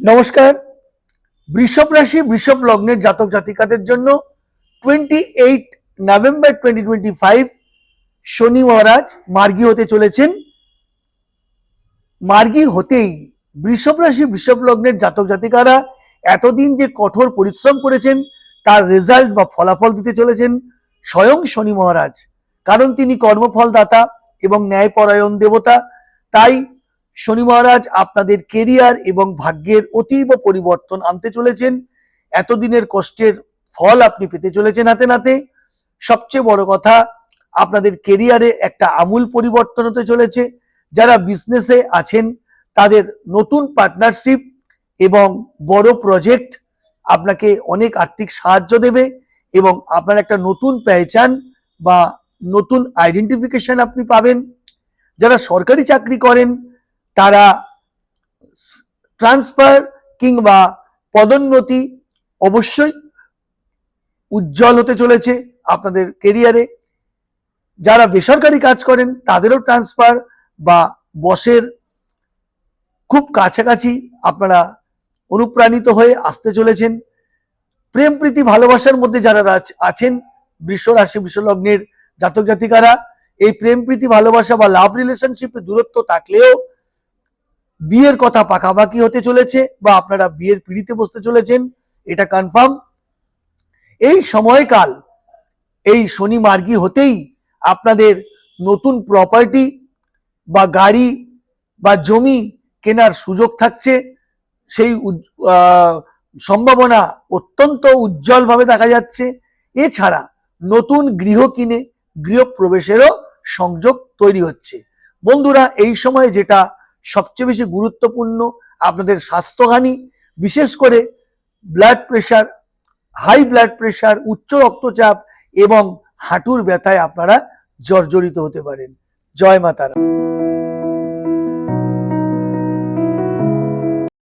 নমস্কার। বৃষভ রাশি, বৃষভ লগ্নের জাতক জাতিকাদের জন্য twenty eight November twenty twenty five শনি মহারাজ মার্গী হতে চলেছেন। মার্গী হতেই বৃষভ রাশি, বৃষভ লগ্নের জাতক জাতিকারা এতদিন যে কঠোর পরিশ্রম করেছেন, তার রেজাল্ট বা ফলাফল দিতে চলেছেন স্বয়ং শনি মহারাজ। কারণ তিনি কর্মফলদাতা এবং ন্যায়পরায়ণ দেবতা। তাই শনি মহারাজ আপনাদের কেরিয়ার এবং ভাগ্যের অতীব পরিবর্তন আনতে চলেছেন। এতদিনের কষ্টের ফল আপনি পেতে চলেছেন হাতে নাতে। সবচেয়ে বড় কথা, আপনাদের কেরিয়ারে একটা আমূল পরিবর্তন হতে চলেছে। যারা বিজনেসে আছেন, তাদের নতুন পার্টনারশিপ এবং বড় প্রজেক্ট আপনাকে অনেক আর্থিক সাহায্য দেবে এবং আপনার একটা নতুন পেহচান বা নতুন আইডেন্টিফিকেশন আপনি পাবেন। যারা সরকারি চাকরি করেন তারা ট্রান্সফার কিংবা পদোন্নতি অবশ্যই উজ্জ্বল হতে চলেছে আপনাদের কেরিয়ারে যারা বেসরকারি কাজ করেন, তাদেরও ট্রান্সফার বা বসের খুব কাছাকাছি আপনারা অনুপ্রাণিত হয়ে আসতে চলেছেন। প্রেম, প্রীতি, ভালোবাসার মধ্যে যারা আছেন বৃষ রাশি বিশ্বলগ্নের জাতক জাতিকারা এই প্রেম, প্রীতি, ভালোবাসা বা লাভ রিলেশনশিপে দূরত্ব থাকলেও বিয়ের কথা পাকাপাকি হতে চলেছে বা আপনারা বিয়ের পিড়িতে বসতে চলেছেন, এটা কনফার্ম এই সময়কাল, এই শনি মার্গী হতেই আপনাদের নতুন প্রপার্টি বা গাড়ি বা জমি কেনার সুযোগ থাকছে। সেই সম্ভাবনা অত্যন্ত উজ্জ্বলভাবে দেখা যাচ্ছে। এছাড়া নতুন গৃহ কিনে গৃহপ্রবেশেরও সংযোগ তৈরি হচ্ছে। বন্ধুরা, এই সময় যেটা সবচেয়ে বেশি গুরুত্বপূর্ণ আপনাদের স্বাস্থ্যহানি, বিশেষ করে blood pressure high blood pressure উচ্চ রক্তচাপ এবং হাঁটুর ব্যথায় আপনারা জর্জরিত হতে পারেন। জয় মাতারা